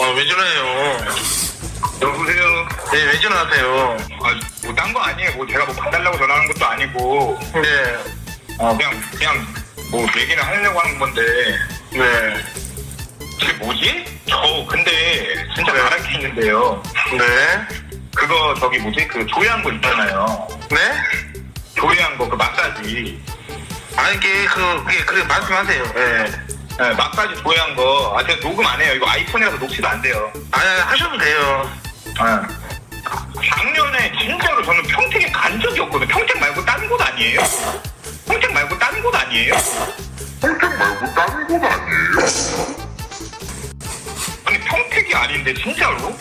아, 왜 전화해요? 여보세요? 네, 왜 전화하세요? 아, 뭐, 딴 거 아니에요. 뭐, 제가 뭐, 봐달라고 전화하는 것도 아니고, 네, 어, 그냥, 그냥, 뭐, 얘기를 하려고 하는 건데, 네, 그게 뭐지? 저, 근데, 진짜 네. 말할 게 있는데요. 네, 그거, 저기, 뭐지? 그, 조회한 거 있잖아요. 네? 조회한 거, 그, 마사지. 아니, 이게, 그, 그게, 그래, 말씀하세요. 예. 네, 마사지 조회한 거, 아, 제가 녹음 안 해요. 이거 아이폰이라서 녹취도 안 돼요. 아니, 하셔도 돼요. 네. 작년에 진짜로 저는 평택에 간 적이 없거든요. 평택 말고 딴곳 아니에요? 평택 말고 딴곳 아니에요? 평택 말고 다른 곳 아니에요? 아니 평택이 아닌데 진짜로?